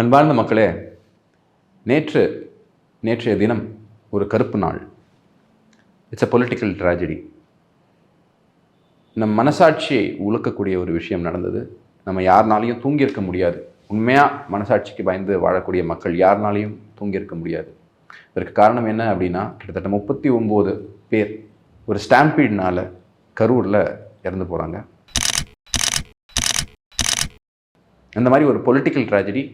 அன்பார்ந்த மக்களே நேற்று நேற்றைய தினம் ஒரு கருப்பு நாள். இட்ஸ் அ பொலிட்டிக்கல் ட்ராஜடி நம் மனசாட்சியை உழுக்கக்கூடிய ஒரு விஷயம் நடந்தது. நம்ம யாருனாலையும் தூங்கியிருக்க முடியாது. உண்மையாக மனசாட்சிக்கு பயந்து வாழக்கூடிய மக்கள் யாருனாலையும் தூங்கியிருக்க முடியாது. இதற்கு காரணம் என்ன அப்படின்னா கிட்டத்தட்ட முப்பத்தி ஒம்பது பேர் ஒரு ஸ்டாம்பீடினால் கரூரில் இறந்து போகிறாங்க அந்த மாதிரி ஒரு பொலிட்டிக்கல் ட்ராஜடி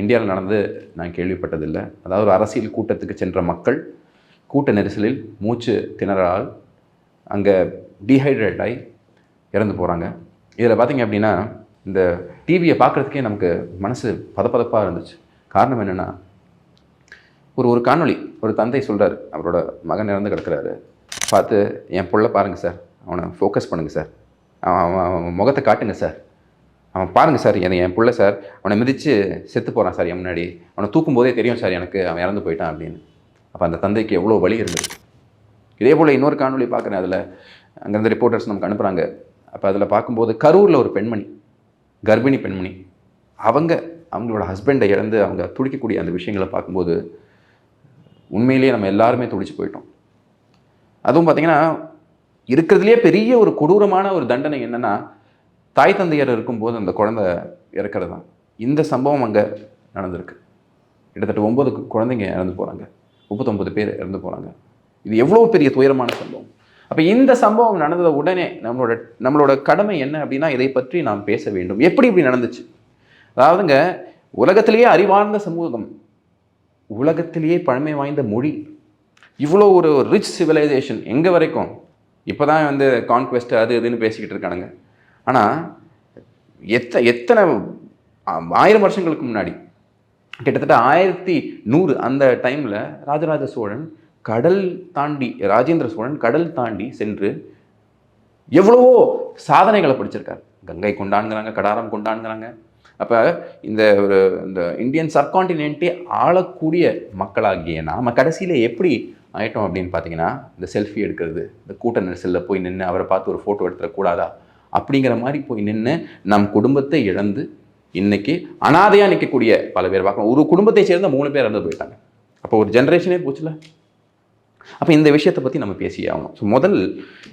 இந்தியாவில் நடந்து நான் கேள்விப்பட்டதில்லை. அதாவது ஒரு அரசியல் கூட்டத்துக்கு சென்ற மக்கள் கூட்ட நெரிசலில் மூச்சு திணறலால் அங்கே டீஹைட்ரேட் ஆகி இறந்து போகிறாங்க இதில் பார்த்தீங்க அப்படின்னா இந்த டிவியை பார்க்குறதுக்கே நமக்கு மனசு பதப்பதப்பாக இருந்துச்சு. காரணம் என்னென்னா ஒரு ஒரு காணொளி ஒரு தந்தை சொல்கிறார் அவரோட மகன் இறந்து கிடக்குறாரு. பார்த்து என் புள்ள பாருங்கள் சார் அவனை ஃபோக்கஸ் பண்ணுங்கள் சார். அவன் அவன் அவன் முகத்தை காட்டுங்க சார். அவன் பாருங்கள் சார் என் என் பிள்ளை சார் அவனை மிதித்து செத்து போகிறான் சார் என் முன்னாடி. அவனை தூக்கும் போதே தெரியும் சார் எனக்கு அவன் இறந்து போயிட்டான் அப்படின்னு. அப்போ அந்த தந்தைக்கு எவ்வளோ வலி இருந்தது. இதே போல் இன்னொரு காணொலி பார்க்குறேன் அதில் அங்கேருந்து ரிப்போர்ட்டர்ஸ் நமக்கு அனுப்புகிறாங்க அப்போ அதில் பார்க்கும்போது கரூரில் ஒரு பெண்மணி கர்ப்பிணி பெண்மணி. அவங்க அவங்களோட ஹஸ்பண்டை இழந்து அவங்க துடிக்கக்கூடிய அந்த விஷயங்களை பார்க்கும்போது உண்மையிலேயே நம்ம எல்லாருமே துடிச்சு போயிட்டோம். அதுவும் பார்த்திங்கன்னா இருக்கிறதுலே பெரிய ஒரு கொடூரமான ஒரு தண்டனை என்னென்னா தாய் தந்தையர் இருக்கும்போது அந்த குழந்தை இறக்கிறது தான் இந்த சம்பவம் அங்கே நடந்திருக்கு. கிட்டத்தட்ட ஒம்பது குழந்தைங்க இறந்து போகிறாங்க முப்பத்தொம்பது பேர் இறந்து போகிறாங்க இது எவ்வளோ பெரிய துயரமான சம்பவம். அப்போ இந்த சம்பவம் நடந்தத உடனே நம்மளோட நம்மளோட கடமை என்ன அப்படின்னா இதை பற்றி நாம் பேச வேண்டும். எப்படி இப்படி நடந்துச்சு? அதாவதுங்க உலகத்திலேயே அறிவார்ந்த சமூகம் உலகத்திலேயே பழமை வாய்ந்த மொழி இவ்வளோ ஒரு ரிச் சிவிலைசேஷன் எங்கே வரைக்கும்? இப்போ தான் வந்து கான்குவெஸ்ட் அது இதுன்னு பேசிக்கிட்டு இருக்கானுங்க. ஆனால் எத்த எத்தனை ஆயிரம் வருஷங்களுக்கு முன்னாடி கிட்டத்தட்ட ஆயிரத்தி நூறு அந்த டைமில் ராஜராஜ சோழன் கடல் தாண்டி ராஜேந்திர சோழன் கடல் தாண்டி சென்று எவ்வளவோ சாதனைகளை படிச்சிருக்கார். கங்கை கொண்டான்ங்கிறாங்க கடாரம் கொண்டான்ங்கிறாங்க அப்போ இந்த ஒரு இந்த இந்தியன் சப்கான்டினென்ட்டே ஆளக்கூடிய மக்களாகிய நாம் கடைசியில் எப்படி ஆயிட்டோம் அப்படின்னு பார்த்தீங்கன்னா இந்த செல்ஃபி எடுக்கிறது இந்த கூட்ட நெரிசலில் போய் நின்று அவரை பார்த்து ஒரு ஃபோட்டோ எடுத்துடக்கூடாதா? அப்படிங்கிற மாதிரி போய் நின்று நம் குடும்பத்தை இழந்து இன்னைக்கு அனாதையாக நிற்கக்கூடிய பல பேர் பார்க்கலாம் ஒரு குடும்பத்தை சேர்ந்த மூணு பேர் இறந்து போயிட்டாங்க. அப்போ ஒரு ஜென்ரேஷனே போச்சுல? அப்போ இந்த விஷயத்தை பற்றி நம்ம பேசி ஆகணும். ஸோ முதல்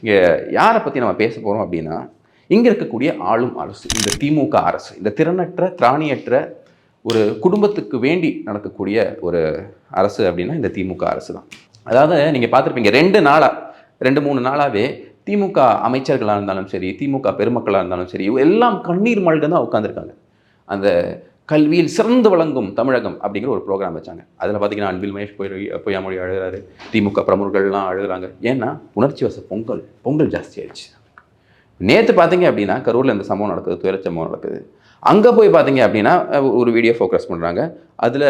இங்கே யாரை பற்றி நம்ம பேச போகிறோம் அப்படின்னா இங்கே இருக்கக்கூடிய ஆளும் அரசு இந்த திமுக அரசு இந்த திறனற்ற திராணியற்ற ஒரு குடும்பத்துக்கு வேண்டி நடக்கக்கூடிய ஒரு அரசு அப்படின்னா இந்த திமுக அரசு தான் அதாவது நீங்கள் பார்த்துருப்பீங்க ரெண்டு நாளாக ரெண்டு மூணு நாளாகவே திமுக அமைச்சர்களாக இருந்தாலும் சரி திமுக பெருமக்களாக இருந்தாலும் சரி எல்லாம் கண்ணீர் மல்க தான் உட்காந்துருக்காங்க அந்த கல்வியில் சிறந்து வழங்கும் தமிழகம் அப்படிங்கிற ஒரு ப்ரோக்ராம் வச்சாங்க. அதில் பார்த்தீங்கன்னா அன்பில் மகேஷ் பொய் பொய்யாமொழி அழுகிறாரு. திமுக பிரமுகர்கள்லாம் அழுகிறாங்க. ஏன்னா உணர்ச்சி வச பொங்கல் பொங்கல் ஜாஸ்தி ஆயிடுச்சு. நேற்று பார்த்தீங்க அப்படின்னா கரூரில் இந்த சம்பவம் நடக்குது துயர சம்பவம் நடக்குது. அங்கே போய் பார்த்தீங்க அப்படின்னா ஒரு வீடியோ ஃபோக்கஸ் பண்ணுறாங்க அதில்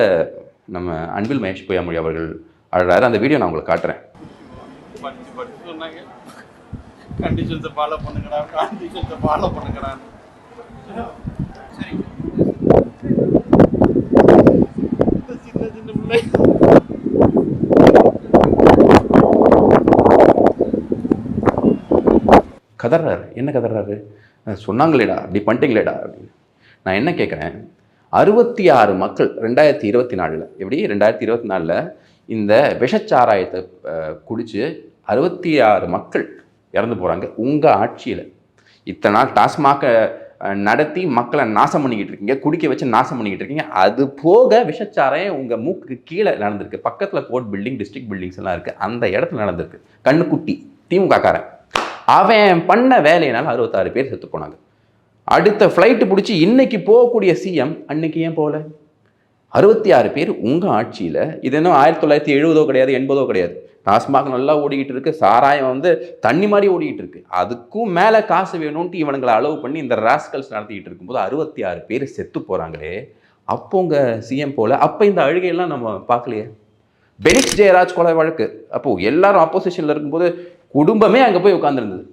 நம்ம அன்பில் மகேஷ் பொய்யாமொழி அவர்கள் அழுறாரு. அந்த வீடியோ நான் உங்களுக்கு காட்டுறேன் படிச்சு படிச்சு சொன்னாங்க கண்டிஷன்ஸை ஃபாலோ பண்ணுங்கடா கண்டிஷன்ஸை ஃபாலோ பண்ணுங்கடா சரி சின்ன சின்ன பிள்ளை கதறாரு என்ன கதறாரு சொன்னாங்களேடா அப்படி பண்ணிட்டீங்களேடா அப்படின்னு. நான் என்ன கேட்குறேன் அறுபத்தி ஆறு மக்கள் ரெண்டாயிரத்தி இருபத்தி நாலில் எப்படி? ரெண்டாயிரத்தி இருபத்தி நாலில் இந்த விஷச்சாராயத்தை குடித்து குடிச்சு அறுபத்தி ஆறு மக்கள் இறந்து போகிறாங்க உங்கள் ஆட்சியில் இத்தனை நாள் டாஸ்மாகை நடத்தி மக்களை நாசம் பண்ணிக்கிட்டு இருக்கீங்க குடிக்க வச்சு நாசம் பண்ணிக்கிட்டு இருக்கீங்க. அது போக விஷச்சாரையும் உங்கள் மூக்குக்கு கீழே நடந்திருக்கு. பக்கத்தில் கோர்ட் பில்டிங் டிஸ்ட்ரிக்ட் பில்டிங்ஸ் எல்லாம் இருக்குது அந்த இடத்துல நடந்திருக்கு. கண்ணுக்குட்டி திமுக காரன் அவன் பண்ண வேலையினால் அறுபத்தாறு பேர் செத்து போனாங்க. அடுத்த ஃப்ளைட்டு பிடிச்சி இன்னைக்கு போகக்கூடிய சிஎம் அன்னைக்கு ஏன் போகல? அறுபத்தி ஆறு பேர் உங்கள் ஆட்சியில் இது என்ன ஆயிரத்தி தொள்ளாயிரத்தி எழுபதோ கிடையாது எண்பதோ கிடையாது. டாஸ்மாக் நல்லா ஓடிக்கிட்டு இருக்கு. சாராயம் வந்து தண்ணி மாதிரி ஓடிக்கிட்டு இருக்கு. அதுக்கும் மேலே காசு வேணும்ன்ட்டு இவனுங்களை அளவு பண்ணி இந்த ராஸ்கல்ஸ் நடத்திக்கிட்டு இருக்கும்போது அறுபத்தி ஆறு பேர் செத்து போகிறாங்களே அப்போ உங்கள் சிஎம் போல அப்போ இந்த அழுகையெல்லாம் நம்ம பார்க்கலையே? பெனிக்ஸ் ஜெயராஜ் கொலை வழக்கு. அப்போது எல்லாரும் ஆப்போசிஷனில் இருக்கும்போது குடும்பமே அங்கே போய் உட்காந்துருந்தது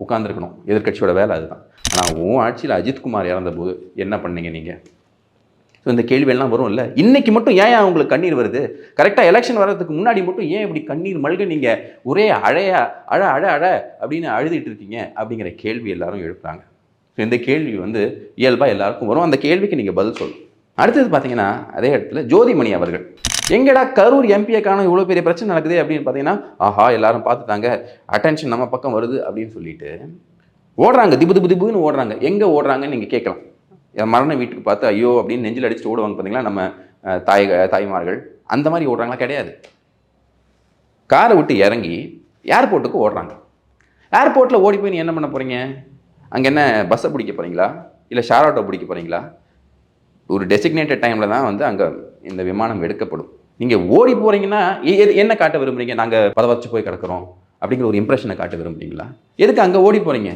உட்காந்துருக்கணும் எதிர்க்கட்சியோட வேலை அதுதான். ஆனால் உன் ஆட்சியில் அஜித்குமார் இறந்தபோது என்ன பண்ணீங்க நீங்கள் ஸோ இந்த கேள்வியெல்லாம் வரும் இல்லை இன்னைக்கு மட்டும் ஏன் உங்களுக்கு கண்ணீர் வருது? கரெக்டாக எலெக்ஷன் வர்றதுக்கு முன்னாடி மட்டும் ஏன் இப்படி கண்ணீர் மல்க நீங்கள் ஒரே அழைய அழ அழ அழ அப்படின்னு அழுதுட்டு இருக்கீங்க அப்படிங்கிற கேள்வி எல்லாரும் எழுப்புறாங்க. ஸோ இந்த கேள்வி வந்து இயல்பாக எல்லாருக்கும் வரும். அந்த கேள்விக்கு நீங்கள் பதில் சொல்லணும். அடுத்தது பார்த்தீங்கன்னா அதே இடத்துல ஜோதிமணி அவர்கள். எங்கடா கரூர் எம்பியக்கான இவ்வளோ பெரிய பிரச்சனை நடக்குது அப்படின்னு பார்த்தீங்கன்னா ஆஹா எல்லாரும் பார்த்துட்டாங்க அட்டென்ஷன் நம்ம பக்கம் வருது அப்படின்னு சொல்லிட்டு ஓடுறாங்க. திபு திபு திபுன்னு ஓடுறாங்க. எங்கே ஓடுறாங்கன்னு நீங்கள் கேட்கலாம். மரண வீட்டுக்கு பார்த்து ஐயோ அப்படின்னு நெஞ்சில் அடிச்சுட்டு ஓடுவாங்க பார்த்தீங்களா நம்ம தாய் தாய்மார்கள். அந்த மாதிரி ஓடுறாங்களா? கிடையாது. காரை விட்டு இறங்கி ஏர்போர்ட்டுக்கு ஓடுறாங்க. ஏர்போர்ட்டில் ஓடி போய் நீ என்ன பண்ண போகிறீங்க அங்கே என்ன பஸ்ஸை பிடிக்க போகிறீங்களா இல்லை ஷேர் ஆட்டோ பிடிக்க போகிறீங்களா ஒரு டெசிக்னேட்டட் டைமில் தான் வந்து அங்கே இந்த விமானம் எடுக்கப்படும். நீங்கள் ஓடி போகிறீங்கன்னா எது- என்ன காட்ட விரும்புகிறீங்க நாங்கள் பதவச்சு போய் கிடக்கிறோம் அப்படிங்கிற ஒரு இம்ப்ரெஷனை காட்ட விரும்புகிறீங்களா எதுக்கு அங்கே ஓடி போகிறீங்க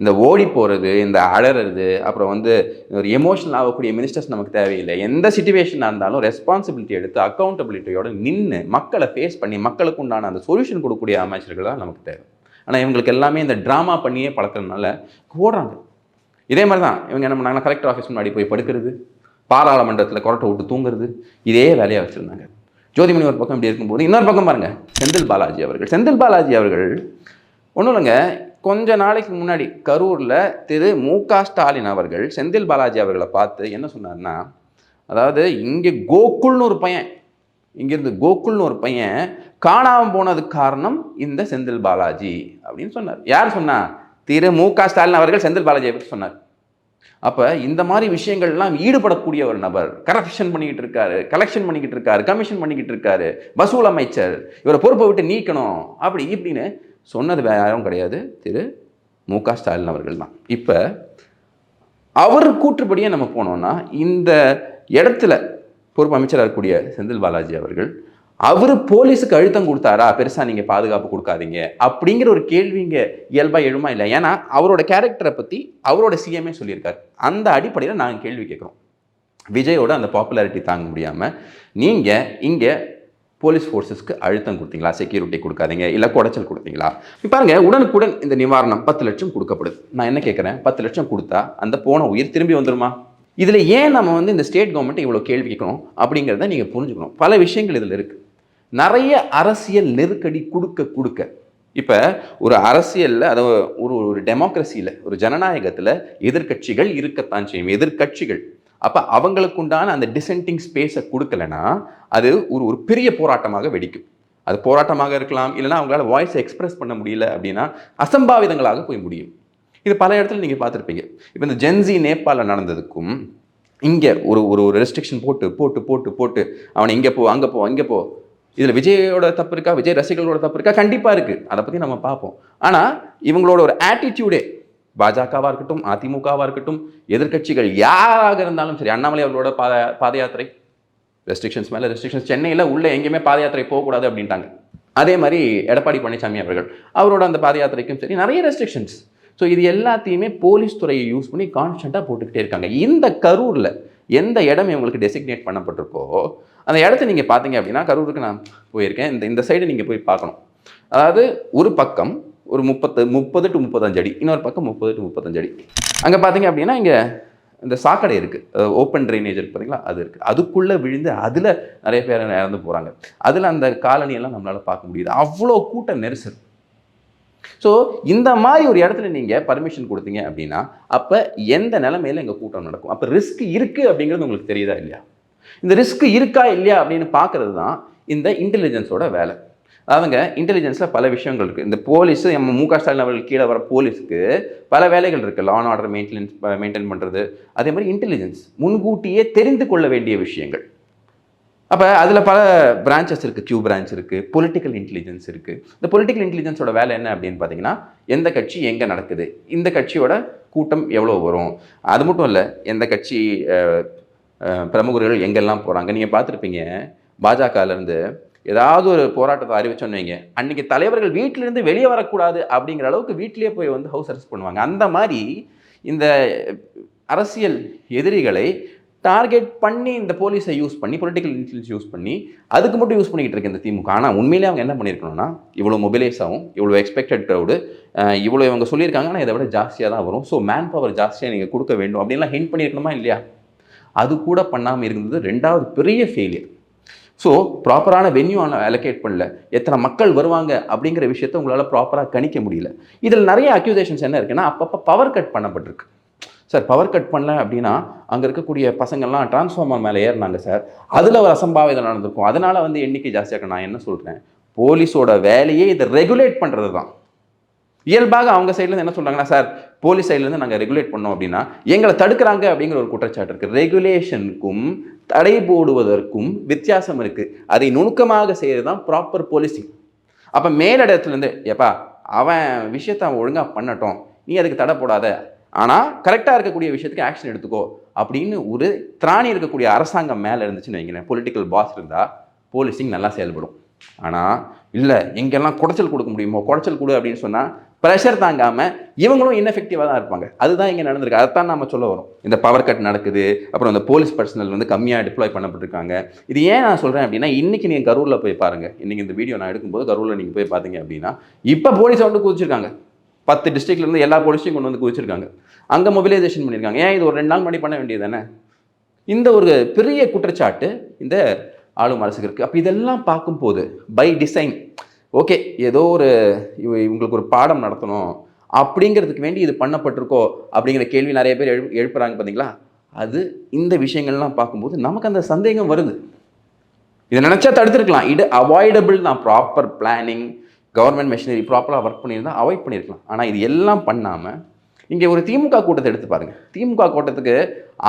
இந்த ஓடி போகிறது இந்த அழறது அப்புறம் வந்து ஒரு எமோஷனல் ஆகக்கூடிய மினிஸ்டர்ஸ் நமக்கு தேவையில்லை. எந்த சுச்சுவேஷனாக இருந்தாலும் ரெஸ்பான்சிபிலிட்டி எடுத்து அக்கௌண்டபிலிட்டியோட நின்று மக்களை ஃபேஸ் பண்ணி மக்களுக்கு உண்டான அந்த சொல்யூஷன் கொடுக்கக்கூடிய அமைச்சர்கள் தான் நமக்கு தேவை. ஆனால் இவங்களுக்கு எல்லாமே இந்த ட்ராமா பண்ணியே பழக்கிறதுனால ஓடுறாங்க. இதே மாதிரி தான் இவங்க என்ன பண்ணாங்கன்னா கலெக்டர் ஆஃபீஸ் முன்னாடி போய் படுக்கிறது பாராளுமன்றத்தில் கொரட்டை விட்டு தூங்குறது இதே வேலையாக வச்சுருந்தாங்க. ஜோதிமணி ஒரு பக்கம் இப்படி இருக்கும்போது இன்னொரு பக்கம் பாருங்கள் செந்தில் பாலாஜி அவர்கள். செந்தில் பாலாஜி அவர்கள் ஒன்றும் இல்லைங்க கொஞ்ச நாளைக்கு முன்னாடி கரூரில் திரு மு க ஸ்டாலின் அவர்கள் செந்தில் பாலாஜி அவர்களை பார்த்து என்ன சொன்னார்னா அதாவது இங்கே கோகுல்னு ஒரு பையன் இங்கேருந்து கோகுல்னு ஒரு பையன் காணாமல் போனதுக்கு காரணம் இந்த செந்தில் பாலாஜி அப்படின்னு சொன்னார். யார் சொன்னா? திரு மு க ஸ்டாலின் அவர்கள் செந்தில் பாலாஜியை பற்றி சொன்னார். அப்போ இந்த மாதிரி விஷயங்கள்லாம் ஈடுபடக்கூடிய ஒரு நபர் கரப்ஷன் பண்ணிக்கிட்டு இருக்காரு கலெக்ஷன் பண்ணிக்கிட்டு இருக்காரு கமிஷன் பண்ணிக்கிட்டு இருக்காரு வசூல் அமைச்சர் இவரை பொறுப்பை விட்டு நீக்கணும் அப்படி இப்படின்னு சொன்னது வேற யாரும் கிடையாது. திரு மு க ஸ்டாலின் அவர்கள் தான். இப்போ அவர் கூற்றுப்படியே நம்ம போனோம்னா இந்த இடத்துல பொறுப்பு அமைச்சராக இருக்கக்கூடிய செந்தில் பாலாஜி அவர்கள் அவர் போலீஸுக்கு அழுத்தம் கொடுத்தாரா? பெருசாக நீங்கள் பாதுகாப்பு கொடுக்காதீங்க அப்படிங்கிற ஒரு கேள்விங்க இயல்பாக எழுமா இல்லை? ஏன்னா அவரோட கேரக்டரை பற்றி அவரோட சிஎம்ஏ சொல்லியிருக்காரு. அந்த அடிப்படையில் நாங்கள் கேள்வி கேட்குறோம். விஜயோட அந்த பாப்புலாரிட்டி தாங்க முடியாமல் நீங்கள் இங்கே போலீஸ் ஃபோர்ஸஸ்க்கு அழுத்தம் கொடுத்தீங்களா? செக்யூரிட்டி கொடுக்காதீங்க. இல்லை குடைச்சல் கொடுத்தீங்களா? பாருங்க உடனுக்குடன் இந்த நிவாரணம் பத்து லட்சம் கொடுக்கப்படுது. நான் என்ன கேட்குறேன் பத்து லட்சம் கொடுத்தா அந்த போன உயிர் திரும்பி வந்துருமா? இதில் ஏன் நம்ம வந்து இந்த ஸ்டேட் கவர்மெண்ட் இவ்வளோ கேள்வி கேட்கணும்? அப்படிங்கிறத நீங்கள் புரிஞ்சுக்கணும். பல விஷயங்கள் இதில் இருக்குது நிறைய அரசியல் நெருக்கடி கொடுக்க கொடுக்க. இப்போ ஒரு அரசியலில் அதாவது ஒரு ஒரு டெமோக்ரஸியில் ஒரு ஜனநாயகத்தில் எதிர்க்கட்சிகள் இருக்கத்தான் செய்யும். எதிர்க்கட்சிகள். அப்போ அவங்களுக்குண்டான அந்த டிசென்டிங் ஸ்பேஸை கொடுக்கலனா அது ஒரு ஒரு பெரிய போராட்டமாக வெடிக்கும். அது போராட்டமாக இருக்கலாம் இல்லைன்னா அவங்களால வாய்ஸை எக்ஸ்பிரஸ் பண்ண முடியல அப்படின்னா அசம்பாவிதங்களாக போய் முடியும். இது பல இடத்துல நீங்கள் பார்த்துருப்பீங்க. இப்போ இந்த ஜென்சி நேபாளில் நடந்ததுக்கும் இங்கே ஒரு ஒரு ரெஸ்ட்ரிக்ஷன் போட்டு போட்டு போட்டு போட்டு அவனை இங்கே போ அங்கே போ அங்கே போ. இதில் விஜயோட தப்பு இருக்கா? விஜய் ரசிகர்களோட தப்பு இருக்கா? கண்டிப்பாக இருக்குது அதை பற்றி நம்ம பார்ப்போம். ஆனால் இவங்களோட ஒரு ஆட்டிடியூடே பாஜகவாக இருக்கட்டும் அதிமுகவாக இருக்கட்டும் எதிர்க்கட்சிகள் யாராக இருந்தாலும் சரி அண்ணாமலை அவர்களோட பாத பாத யாத்திரை ரெஸ்ட்ரிக்ஷன்ஸ் மேலே ரெஸ்ட்ரிக்ஷன்ஸ் சென்னையில் உள்ளே எங்கேயுமே பாத யாத்திரை போகக்கூடாது அப்படின்ட்டாங்க. அதே மாதிரி எடப்பாடி பழனிசாமி அவர்கள் அவரோட அந்த பாத யாத்திரைக்கும் சரி நிறைய ரெஸ்ட்ரிக்ஷன்ஸ் ஸோ இது எல்லாத்தையுமே போலீஸ் துறையை யூஸ் பண்ணி கான்ஸ்டண்ட்டாக போட்டுக்கிட்டே இருக்காங்க. இந்த கரூரில் எந்த இடம் இவங்களுக்கு டெசிக்னேட் பண்ணப்பட்டிருக்கோ அந்த இடத்த நீங்கள் பார்த்தீங்க அப்படின்னா கரூருக்கு நான் போயிருக்கேன். இந்த இந்த சைடு நீங்கள் போய் பார்க்கணும். அதாவது ஒரு பக்கம் ஒரு முப்பத்து முப்பது டு முப்பத்தஞ்சு அடி. இன்னொரு பக்கம் முப்பது டு முப்பத்தஞ்சு அடி. அங்கே பார்த்தீங்க அப்படின்னா இங்கே இந்த சாக்கடை இருக்குது ஓப்பன் ட்ரைனேஜ் இருக்குது பார்த்தீங்களா அது இருக்குது அதுக்குள்ளே விழுந்து அதில் நிறைய பேர் இறந்து போகிறாங்க அதில் அந்த காலனியெல்லாம் நம்மளால் பார்க்க முடியுது. அவ்வளோ கூட்ட நெரிசல். ஸோ இந்த மாதிரி ஒரு இடத்துல நீங்கள் பர்மிஷன் கொடுத்தீங்க அப்படின்னா அப்போ எந்த நிலமையில எங்கள் கூட்டம் நடக்கும்? அப்போ ரிஸ்க் இருக்குது அப்படிங்கிறது உங்களுக்கு தெரியுதா இல்லையா? இந்த ரிஸ்க் இருக்கா இல்லையா அப்படின்னு பார்க்கறது தான் இந்த இன்டெலிஜென்ஸோட வேலை. அவங்க இன்டெலிஜென்ஸில் பல விஷயங்கள் இருக்குது இந்த போலீஸ் நம்ம மு க ஸ்டாலின் அவர்கள் கீழே வர போலீஸுக்கு பல வேலைகள் இருக்குது law and order maintenance maintain பண்ணுறது அதே மாதிரி இன்டெலிஜென்ஸ் முன்கூட்டியே தெரிந்து கொள்ள வேண்டிய விஷயங்கள். அப்போ அதில் பல பிரான்ச்சஸ் இருக்குது கியூ பிரான்ச் இருக்குது பொலிட்டிக்கல் இன்டெலிஜென்ஸ் இருக்குது இந்த பொலிட்டிக்கல் இன்டெலிஜென்ஸோட வேலை என்ன அப்படின்னு பார்த்தீங்கன்னா எந்த கட்சி எங்கே நடக்குது? இந்த கட்சியோட கூட்டம் எவ்வளோ வரும்? அது மட்டும் இல்லை எந்த கட்சி பிரமுகர்கள் எங்கெல்லாம் போகிறாங்க நீங்கள் பார்த்துருப்பீங்க பாஜகலேருந்து ஏதாவது ஒரு போராட்டத்தை அறிவிச்சோன்னு வைங்க. அன்னைக்கு தலைவர்கள் வீட்டிலேருந்து வெளியே வரக்கூடாது அப்படிங்கிற அளவுக்கு வீட்டிலேயே போய் வந்து ஹவுஸ் அரெஸ்ட் பண்ணுவாங்க. அந்த மாதிரி இந்த அரசியல் எதிரிகளை டார்கெட் பண்ணி இந்த போலீஸை யூஸ் பண்ணி பொலிட்டிக்கல் இன்ஃப்ளூன்ஸ் யூஸ் பண்ணி அதுக்கு மட்டும் யூஸ் பண்ணிக்கிட்டு இருக்கு இந்த திமுக. ஆனால் உண்மையிலே அவங்க என்ன பண்ணியிருக்கணும்னா இவ்வளோ மொபிலைஸ் ஆகும் இவ்வளோ எக்ஸ்பெக்டட் க்ரௌடு இவ்வளோ இவங்க சொல்லியிருக்காங்க. ஆனால் இதை விட ஜாஸ்தியாக தான் வரும். ஸோ மேன் பவர் ஜாஸ்தியாக நீங்கள் கொடுக்க வேண்டும் அப்படின்லாம் ஹிண்ட் பண்ணியிருக்கணுமா இல்லையா? அது கூட பண்ணாமல் இருந்தது ரெண்டாவது பெரிய ஃபெயிலியர் ஸோ ப்ராப்பரான வென்யூ ஆனால் அலோகேட் பண்ணல. எத்தனை மக்கள் வருவாங்க அப்படிங்கிற விஷயத்த உங்களால் ப்ராப்பராக கணிக்க முடியல. இதில் நிறைய அக்யூசேஷன்ஸ் என்ன இருக்குன்னா அப்பப்போ பவர் கட் பண்ணப்பட்டிருக்கு. சார் பவர் கட் பண்ணல அப்படின்னா அங்கே இருக்கக்கூடிய பசங்கள்லாம் டிரான்ஸ்ஃபார்மர் மேலே ஏறினாங்க சார் அதில் ஒரு அசம்பாவிதம் நடந்திருக்கும். அதனால் வந்து எண்ணிக்கை ஜாஸ்தியாக நான் என்ன சொல்கிறேன் போலீஸோட வேலையே இதை ரெகுலேட் பண்ணுறது தான் இயல்பாக அவங்க சைட்லேருந்து என்ன சொல்கிறாங்கன்னா சார் போலீஸ் சைட்லேருந்து நாங்கள் ரெகுலேட் பண்ணோம் அப்படின்னா எங்களை தடுக்கிறாங்க அப்படிங்கிற ஒரு குற்றச்சாட்டு இருக்குது ரெகுலேஷனுக்கும் தடை போடுவதற்கும் வித்தியாசம் இருக்குது அதை நுணுக்கமாக செய்கிறது தான் ப்ராப்பர் போலீசிங் அப்போ மேலிடத்துலேருந்து ஏப்பா அவன் விஷயத்தை அவன் ஒழுங்காக பண்ணட்டும். நீ அதுக்கு தடை போடாத. ஆனால் கரெக்டாக இருக்கக்கூடிய விஷயத்துக்கு ஆக்ஷன் எடுத்துக்கோ அப்படின்னு ஒரு திராணி இருக்கக்கூடிய அரசாங்கம் மேலே இருந்துச்சுன்னு வைங்களேன். பொலிட்டிக்கல் பாஸ் இருந்தால் போலீசிங் நல்லா செயல்படும். ஆனால் இல்லை எங்கெல்லாம் குடைச்சல் கொடுக்க முடியுமோ? குடைச்சல் கொடு அப்படின்னு சொன்னால் ப்ரெஷர் தாங்காமல் இவங்களும் இன்எஃபெக்டிவாக தான் இருப்பாங்க. அதுதான் இங்கே நடந்திருக்கு. அதைத்தான் நம்ம சொல்ல வரோம். இந்த பவர் கட் நடக்குது. அப்புறம் இந்த போலீஸ் பர்சனல் வந்து கம்மியாக டிப்ளாய் பண்ணப்பட்டிருக்காங்க. இது ஏன் நான் சொல்கிறேன் அப்படின்னா இன்றைக்கி நீங்கள் கரூரில் போய் பாருங்கள் இன்றைக்கி இந்த வீடியோ நான் எடுக்கும்போது கரூரில் நீங்கள் போய் பார்த்தீங்க அப்படின்னா இப்போ போலீஸை வந்து குதிச்சிருக்காங்க. பத்து டிஸ்ட்ரிக்ட்லேருந்து எல்லா போலீஸையும் கொண்டு வந்து குதிச்சிருக்காங்க. அங்கே மொபிலைசேஷன் பண்ணியிருக்காங்க ஏன் இது ஒரு ரெண்டு நாள் முன்னாடி பண்ண வேண்டியது தானே இந்த ஒரு பெரிய குற்றச்சாட்டு இந்த ஆளும் அரசுக்கு இருக்குது அப்போ இதெல்லாம் பார்க்கும்போது பை டிசைன் ஓகே ஏதோ ஒரு இவங்களுக்கு ஒரு பாடம் நடத்தணும் அப்படிங்கிறதுக்கு வேண்டி இது பண்ணப்பட்டிருக்கோ அப்படிங்கிற கேள்வி நிறைய பேர் எழு எழுப்புறாங்க பார்த்தீங்களா அது இந்த விஷயங்கள்லாம் பார்க்கும்போது நமக்கு அந்த சந்தேகம் வருது. இதை நினச்சா தடுத்துருக்கலாம். இது அவாய்டபிள் தான். ப்ராப்பர் பிளானிங் கவர்மெண்ட் மெஷினரி ப்ராப்பராக ஒர்க் பண்ணியிருந்தால் அவாய்ட் பண்ணியிருக்கலாம். ஆனால் இது எல்லாம் பண்ணாமல் இங்கே ஒரு திமுக கூட்டத்தை எடுத்து பாருங்கள் திமுக கூட்டத்துக்கு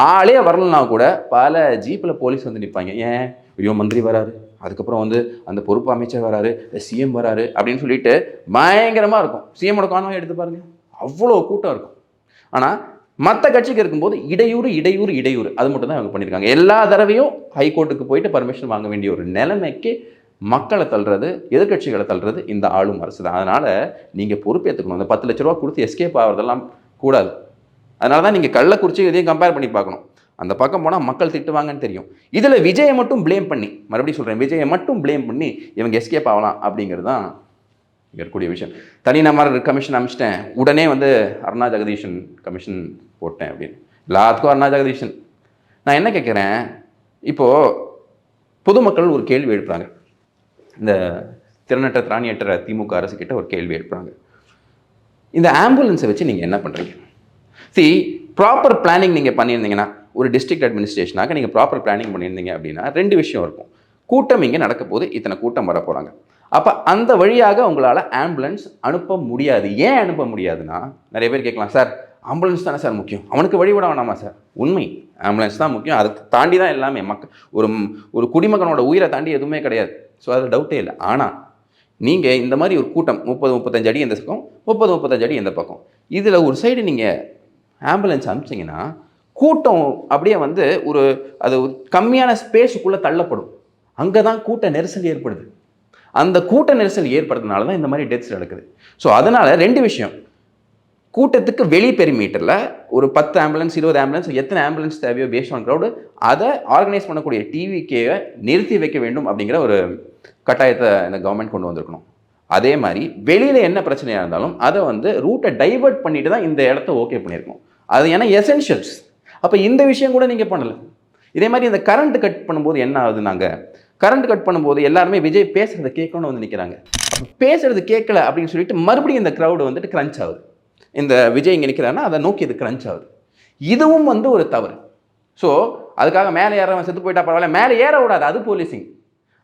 ஆளே வரலனா கூட பல ஜீப்பில் போலீஸ் வந்து நிற்பாங்க ஏன்? ஐயோ மந்திரி வராரு. அதுக்கப்புறம் வந்து அந்த பொறுப்பு அமைச்சர் வராரு சிஎம் வராரு அப்படின்னு சொல்லிட்டு பயங்கரமாக இருக்கும். சிஎம்மோட கான்வாய் எடுத்து பாருங்க. அவ்வளோ கூட்டம் இருக்கும். ஆனால் மற்ற கட்சிக்கு இருக்கும்போது இடையூறு இடையூறு இடையூறு. அது மட்டும் தான் அவங்க பண்ணியிருக்காங்க. எல்லா தடவையும் ஹைகோர்ட்டுக்கு போயிட்டு பர்மிஷன் வாங்க வேண்டிய ஒரு நிலைமைக்கு மக்களை தள்ளுறது எதிர்க்கட்சிகளை தள்ளுறது இந்த ஆளும் அரசு தான். அதனால் நீங்கள் பொறுப்பேற்றுக்கணும் அந்த பத்து லட்ச ரூபா கொடுத்து எஸ்கேப் ஆகிறதெல்லாம் கூடாது. அதனால தான் நீங்கள் கள்ளக்குறிச்சி இதையும் கம்பேர் பண்ணி பார்க்கணும். அந்த பக்கம் போனால் மக்கள் திட்டுவாங்கன்னு தெரியும். இதில் விஜயை மட்டும் ப்ளேம் பண்ணி மறுபடியும் சொல்கிறேன் விஜயை மட்டும் ப்ளேம் பண்ணி இவங்க எஸ்கேப் ஆகலாம் அப்படிங்கிறது தான் இருக்கக்கூடிய விஷயம். தனிநபர் கமிஷன் அமைச்சிட்டேன். உடனே வந்து அருணா ஜெகதீஷன் கமிஷன் போட்டேன் அப்படின்னு. எல்லாத்துக்கும் அருணா ஜெகதீஷன். நான் என்ன கேட்குறேன் இப்போது பொதுமக்கள் ஒரு கேள்வி எழுப்புறாங்க. இந்த திறனற்ற திராணியற்ற திமுக அரசு கிட்ட ஒரு கேள்வி எழுப்புறாங்க. இந்த ஆம்புலன்ஸை வச்சு நீங்கள் என்ன பண்ணுறீங்க சி ப்ராப்பர் பிளானிங் நீங்கள் பண்ணியிருந்தீங்கன்னா ஒரு டிஸ்ட்ரிக்ட் அட்மினிஸ்ட்ரேஷனாக நீங்கள் ப்ராப்பர் பிளானிங் பண்ணியிருந்தீங்க அப்படின்னா ரெண்டு விஷயம் இருக்கும். கூட்டம் இங்கே நடக்க போது இத்தனை கூட்டம் வர போகிறாங்க அப்போ அந்த வழியாக உங்களால் ஆம்புலன்ஸ் அனுப்ப முடியாது. ஏன் அனுப்ப முடியாதுன்னா நிறைய பேர் கேட்கலாம் சார் ஆம்புலன்ஸ் தானே சார் முக்கியம்? அவனுக்கு வழிவிட வேணாமா சார்? உண்மை. ஆம்புலன்ஸ் தான் முக்கியம். அதை தாண்டி தான் எல்லாமே. மக்க ஒரு ஒரு குடிமகனோட உயிரை தாண்டி எதுவுமே கிடையாது. ஸோ அது டவுட்டே இல்லை. ஆனால் நீங்கள் இந்த மாதிரி ஒரு கூட்டம் முப்பது முப்பத்தஞ்சு அடி இந்த பக்கம்? முப்பது முப்பத்தஞ்சு அடி இந்த பக்கம்? இதில் ஒரு சைடு நீங்கள் ஆம்புலன்ஸ் அனுப்பிச்சிங்கன்னா கூட்டம் அப்படியே வந்து ஒரு அது கம்மியான ஸ்பேஸுக்குள்ளே தள்ளப்படும். அங்கே தான் கூட்ட நெரிசல் ஏற்படுது. அந்த கூட்ட நெரிசல் ஏற்படுறதுனால தான் இந்த மாதிரி டெத்ஸ் நடக்குது. ஸோ அதனால் ரெண்டு விஷயம். கூட்டத்துக்கு வெளி பெரிமீட்டரில் ஒரு பத்து ஆம்புலன்ஸ் இருபது ஆம்புலன்ஸ் எத்தனை ஆம்புலன்ஸ் தேவையோ பேஸ்ட் ஆன் க்ரௌடு அதை ஆர்கனைஸ் பண்ணக்கூடிய டிவிக்கே நிறுத்தி வைக்க வேண்டும் அப்படிங்கிற ஒரு கட்டாயத்தை இந்த கவர்மெண்ட் கொண்டு வந்திருக்கணும். அதே மாதிரி வெளியில் என்ன பிரச்சனையாக இருந்தாலும் அதை வந்து ரூட்டை டைவர்ட் பண்ணிட்டு தான் இந்த இடத்த ஓகே பண்ணியிருக்கோம் அது ஏன்னா எசென்ஷியல்ஸ் அப்போ இந்த விஷயம் கூட நீங்கள் பண்ணலை. இதே மாதிரி இந்த கரண்ட் கட் பண்ணும்போது என்ன ஆகுது நாங்கள் கரண்ட் கட் பண்ணும்போது எல்லாருமே விஜய் பேசுகிறத கேட்கணும்னு வந்து நிற்கிறாங்க பேசுறது கேட்கல அப்படின்னு சொல்லிட்டு மறுபடியும் இந்த க்ரௌடு வந்துட்டு கிரன்ச் ஆகுது. இந்த விஜய் இங்கே நிற்கிறாருன்னா அதை நோக்கி இது கிரன்ச் ஆகுது. இதுவும் வந்து ஒரு தவறு. ஸோ அதுக்காக மேலே ஏறவன் செத்து போயிட்டா பரவாயில்ல மேலே ஏற விடாது அது போலீசிங்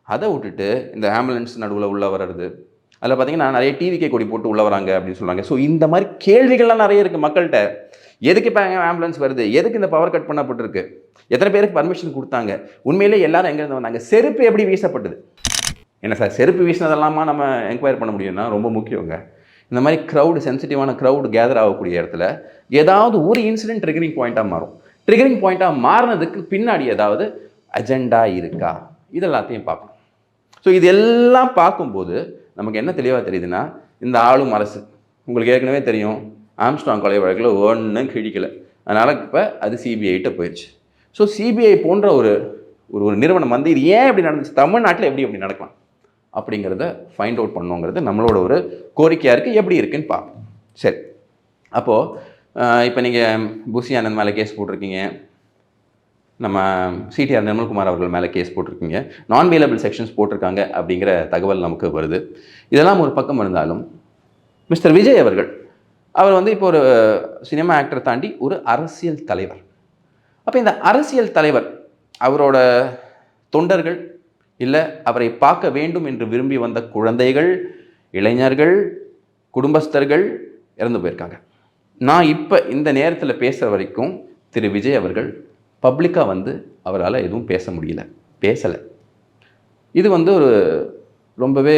அதை விட்டுட்டு இந்த ஆம்புலன்ஸ் நடுவில் உள்ள வர்றது. அதில் பார்த்தீங்கன்னா நிறைய டிவிக்கே கொடி போட்டு உள்ள வராங்க அப்படின்னு சொல்லுவாங்க ஸோ இந்த மாதிரி கேள்விகள்லாம் நிறைய இருக்குது மக்கள்கிட்ட. எதுக்கு இப்போ ஆம்புலன்ஸ் வருது? எதுக்கு இந்த பவர் கட் பண்ணப்பட்டிருக்கு? எத்தனை பேருக்கு பர்மிஷன் கொடுத்தாங்க? உண்மையிலே எல்லாரும் எங்கேருந்து வந்தாங்க? செருப்பு எப்படி வீசப்பட்டது? என்ன சார் செருப்பு வீசினதெல்லாமா நம்ம என்கொயர் பண்ண முடியும்னா ரொம்ப முக்கியங்க. இந்த மாதிரி க்ரௌடு சென்சிட்டிவான க்ரௌடு கேதர் ஆகக்கூடிய இடத்துல ஏதாவது ஒரு இன்சிடென்ட் ட்ரிகரிங் பாயிண்ட்டாக மாறும். ட்ரிகரிங் பாயிண்ட்டாக மாறினதுக்கு பின்னாடி ஏதாவது அஜெண்டா இருக்கா? இது எல்லாத்தையும் பார்க்கணும் ஸோ இது எல்லாம் பார்க்கும்போது நமக்கு என்ன தெளிவாக தெரியுதுன்னா இந்த ஆளும் அரசு. உங்களுக்கு ஏற்கனவே தெரியும். ஆம்ஸ்டாங் கொலை வழக்கில் ஒன்றும் கிழிக்கலை. அதனால் இப்போ அது சிபிஐட்ட போயிடுச்சு ஸோ சிபிஐ போன்ற ஒரு ஒரு ஒரு நிறுவனம் வந்து இது ஏன் இப்படி நடந்துச்சு? தமிழ்நாட்டில் எப்படி எப்படி நடக்கலாம்? அப்படிங்கிறத ஃபைண்ட் அவுட் பண்ணுங்கிறது நம்மளோட ஒரு கோரிக்கையாக இருக்குது எப்படி இருக்குன்னு பார்ப்போம். சரி. அப்போது இப்போ நீங்கள் புசி ஆனந்த் மேலே கேஸ் போட்டிருக்கீங்க. நம்ம சிடிஆர் நிர்மல்குமார் அவர்கள் மேலே கேஸ் போட்டிருக்கீங்க. நான் வேலபிள் செக்ஷன்ஸ் போட்டிருக்காங்க அப்படிங்கிற தகவல் நமக்கு வருது. இதெல்லாம் ஒரு பக்கம் இருந்தாலும் மிஸ்டர் விஜய் அவர்கள் அவர் வந்து இப்போ ஒரு சினிமா ஆக்டர் தாண்டி ஒரு அரசியல் தலைவர். அப்போ இந்த அரசியல் தலைவர் அவரோட தொண்டர்கள் இல்லை அவரை பார்க்க வேண்டும் என்று விரும்பி வந்த குழந்தைகள் இளைஞர்கள் குடும்பஸ்தர்கள் இறந்து போயிருக்காங்க. நான் இப்போ இந்த நேரத்தில் பேசுகிற வரைக்கும் திரு விஜய் அவர்கள் பப்ளிக்காக வந்து அவரால் எதுவும் பேச முடியல. பேசலை. இது வந்து ஒரு ரொம்பவே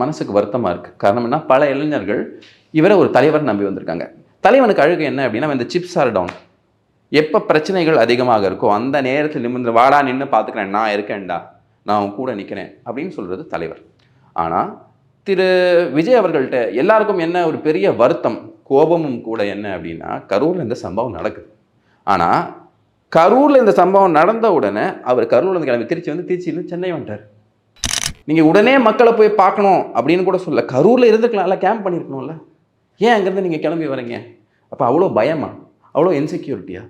மனசுக்கு வருத்தமாக இருக்குது காரணம் என்ன? பல இளைஞர்கள் இவரை ஒரு தலைவர் நம்பி வந்திருக்காங்க. தலைவனுக்கு அழகு என்ன அப்படின்னா இந்த சிப்ஸ் ஆர் டவுன் எப்போ பிரச்சனைகள் அதிகமாக இருக்கோ அந்த நேரத்தில் நிமிர்ந்து வாடா நின்று பார்த்துக்கிறேன் நான் இருக்கேன்டா. நான் உன் கூட நிற்கிறேன் அப்படின்னு சொல்கிறது தலைவர். ஆனால் திரு. விஜய் அவர்கள்ட்ட எல்லாருக்கும் என்ன ஒரு பெரிய வருத்தம் கோபமும் கூட என்ன அப்படின்னா கரூரில் இந்த சம்பவம் நடக்குது. ஆனால் கரூரில் இந்த சம்பவம் நடந்த உடனே அவர் கரூர்லேருந்து கிளம்பி திருச்சி வந்து திருச்சியிலேருந்து சென்னை வந்துட்டார். நீங்கள் உடனே மக்களை போய் பார்க்கணும் அப்படின்னு கூட சொல்ல கரூரில் இருந்துக்கலாம்ல கேம்ப் பண்ணியிருக்கணும்ல ஏன் அங்கேருந்து நீங்கள் கிளம்பி வரீங்க? அப்போ அவ்வளோ பயமா? அவ்வளோ இன்செக்யூரிட்டியா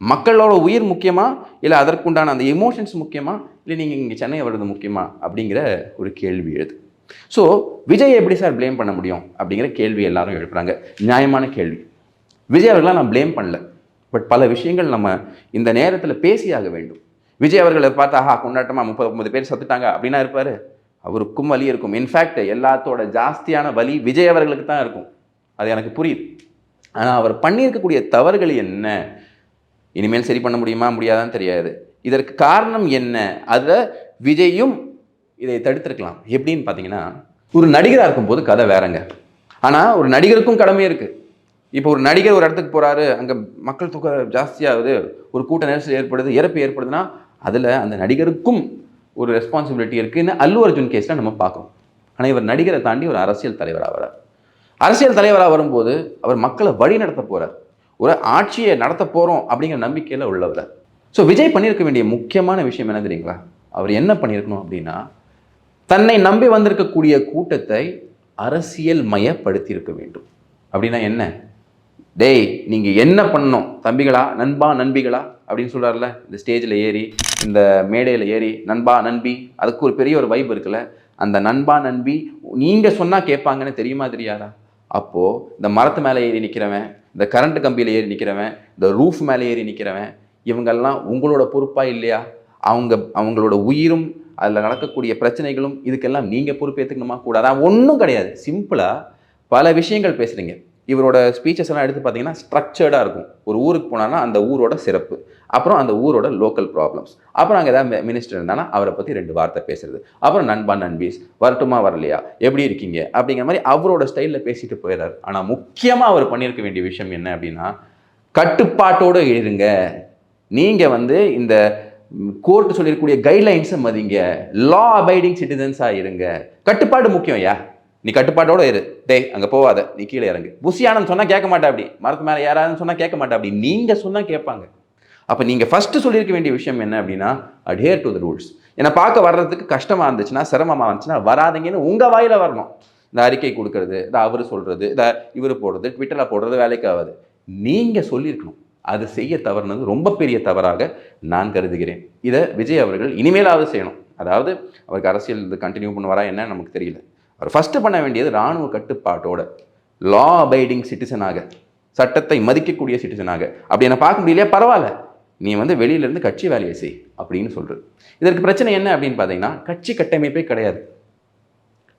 மக்களோட உயிர் முக்கியமா? இல்லை அதற்குண்டான அந்த எமோஷன்ஸ் முக்கியமா? இல்லை நீங்கள் இங்கே சென்னை வர்றது முக்கியமா? அப்படிங்கிற ஒரு கேள்வி எழுது. ஸோ விஜய் எப்படி சார் ப்ளேம் பண்ண முடியும்? அப்படிங்கிற கேள்வி எல்லாரும் எழுப்புறாங்க. நியாயமான கேள்வி. விஜய் அவர்களாக நான் ப்ளேம் பண்ணல. பட் பல விஷயங்கள் நம்ம இந்த நேரத்தில் பேசியாக வேண்டும். விஜய் அவர்களை பார்த்து ஆஹா கொண்டாட்டமாக முப்பது முப்பது பேர் சத்துட்டாங்க அப்படின்னா இருப்பார். அவருக்கும் வலி இருக்கும். இன்ஃபேக்ட் எல்லாத்தோட ஜாஸ்தியான வலி விஜய் அவர்களுக்கு தான் இருக்கும். அது எனக்கு புரியுது. ஆனால் அவர் பண்ணியிருக்கக்கூடிய தவறுகள் என்ன? இனிமேல் சரி பண்ண முடியுமா? முடியாதான்னு தெரியாது. இதற்கு காரணம் என்ன? அதில் விஜயும் இதை தடுத்திருக்கலாம். எப்படின்னு பார்த்தீங்கன்னா ஒரு நடிகராக இருக்கும்போது கதை வேறங்க. ஆனால் ஒரு நடிகருக்கும் கடமை இருக்குது இப்போ ஒரு நடிகர் ஒரு இடத்துக்கு போகிறாரு அங்கே மக்கள் தொகை ஜாஸ்தியாகுது ஒரு கூட்ட நெரிசல் ஏற்படுது இறப்பு ஏற்படுதுன்னா அதில் அந்த நடிகருக்கும் ஒரு ரெஸ்பான்சிபிலிட்டி இருக்குன்னு அல்லு அர்ஜுன் கேஸில் நம்ம பார்க்கணும். ஆனால் இவர் நடிகரை தாண்டி ஒரு அரசியல் தலைவராக வரார். அரசியல் தலைவராக வரும்போது அவர் மக்களை வழி நடத்த போகிறார் ஒரு ஆட்சியை நடத்த போகிறோம் அப்படிங்கிற நம்பிக்கையில் உள்ளவர். ஸோ விஜய் பண்ணியிருக்க வேண்டிய முக்கியமான விஷயம் என்ன தெரியுங்களா? அவர் என்ன பண்ணியிருக்கணும் அப்படின்னா தன்னை நம்பி வந்திருக்கக்கூடிய கூட்டத்தை அரசியல் மயப்படுத்தியிருக்க வேண்டும். அப்படின்னா என்ன? டேய் நீங்கள் என்ன பண்ணணும்? தம்பிகளா? நண்பா நண்பிகளா? அப்படின்னு சொல்கிறார்ல இந்த ஸ்டேஜில் ஏறி இந்த மேடையில் ஏறி நண்பா நண்பி அதுக்கு ஒரு பெரிய ஒரு வைப் இருக்குல்ல அந்த நண்பா நண்பி நீங்கள் சொன்னால் கேட்பாங்கன்னு தெரியுமா தெரியாதா? அப்போது இந்த மரத்து மேலே ஏறி நிற்கிறவன் இந்த கரண்ட் கம்பியில் ஏறி நிற்கிறவன் இந்த ரூஃப் மேலே ஏறி நிற்கிறவன் இவங்கெல்லாம் உங்களோட பொறுப்பாக இல்லையா? அவங்க அவங்களோட உயிரும் அதில் நடக்கக்கூடிய பிரச்சனைகளும் இதுக்கெல்லாம் நீங்கள் பொறுப்பேற்றுக்கணுமா கூடாதா ஒன்றும் கிடையாது. சிம்பிளாக பல விஷயங்கள் பேசுகிறீங்க இவரோட ஸ்பீச்சஸ் எல்லாம் எடுத்து பார்த்தீங்கன்னா ஸ்ட்ரக்சர்டாக இருக்கும். ஒரு ஊருக்கு போனான்னா அந்த ஊரோட சிறப்பு. அப்புறம் அந்த ஊரோட லோக்கல் ப்ராப்ளம்ஸ் அப்புறம் அங்கே ஏதாவது மினிஸ்டர் இருந்தானா அவரை பற்றி ரெண்டு வார்த்தை பேசுறது. அப்புறம் நண்பா நண்பீஸ் வரட்டுமா வரலையா? எப்படி இருக்கீங்க? அப்படிங்கிற மாதிரி அவரோட ஸ்டைலில் பேசிட்டு போயிடுறாரு. ஆனால் முக்கியமாக அவர் பண்ணியிருக்க வேண்டிய விஷயம் என்ன அப்படின்னா கட்டுப்பாட்டோடு இருங்க. நீங்கள் வந்து இந்த கோர்ட்டு சொல்லியிருக்கக்கூடிய கைட்லைன்ஸை மதிங்க. லா அபைடிங் சிட்டிசன்ஸாக இருங்க. கட்டுப்பாடு முக்கியம் யா? நீ கட்டுப்பாட்டோட இரு. டேய் அங்கே போவாத. நீ கீழே இறங்கு. புசியானன்னு சொன்னால் கேட்க மாட்டா அப்படி. மரத்து மேலே யாராவது சொன்னால் கேட்க மாட்டா அப்படி. நீங்கள் சொன்னால் கேட்பாங்க. அப்போ நீங்கள் ஃபஸ்ட்டு சொல்லியிருக்க வேண்டிய விஷயம் என்ன அப்படின்னா அட்ஹேர் டு த ரூல்ஸ் என்னை பார்க்க வர்றதுக்கு கஷ்டமாக இருந்துச்சுன்னா சிரமமாக இருந்துச்சுன்னா வராதீங்கன்னு உங்கள் வாயில வரணும். இந்த அறிக்கை கொடுக்கறது இந்த அவர் சொல்கிறது இந்த இவர் போடுறது ட்விட்டரில் போடுறது வேலைக்கு ஆகாது. நீங்கள் சொல்லியிருக்கணும். அது செய்ய தவறுனது ரொம்ப பெரிய தவறாக நான் கருதுகிறேன். இதை விஜய் அவர்கள் இனிமேலாவது செய்யணும். அதாவது அவருக்கு அரசியல் இது கண்டினியூ பண்ணுவாரா என்ன நமக்கு தெரியல. அவர் ஃபஸ்ட்டு பண்ண வேண்டியது இராணுவ கட்டுப்பாட்டோட. லா அபைடிங் சிட்டிசனாக சட்டத்தை மதிக்கக்கூடிய சிட்டிசனாக அப்படி என்னை பார்க்க முடியலையா? பரவாயில்ல. நீ வந்து வெளியிலேருந்து கட்சி வேலையை செய் அப்படின்னு சொல்கிறது இதற்கு பிரச்சனை என்ன அப்படின்னு பார்த்தீங்கன்னா கட்சி கட்டமைப்பே கிடையாது.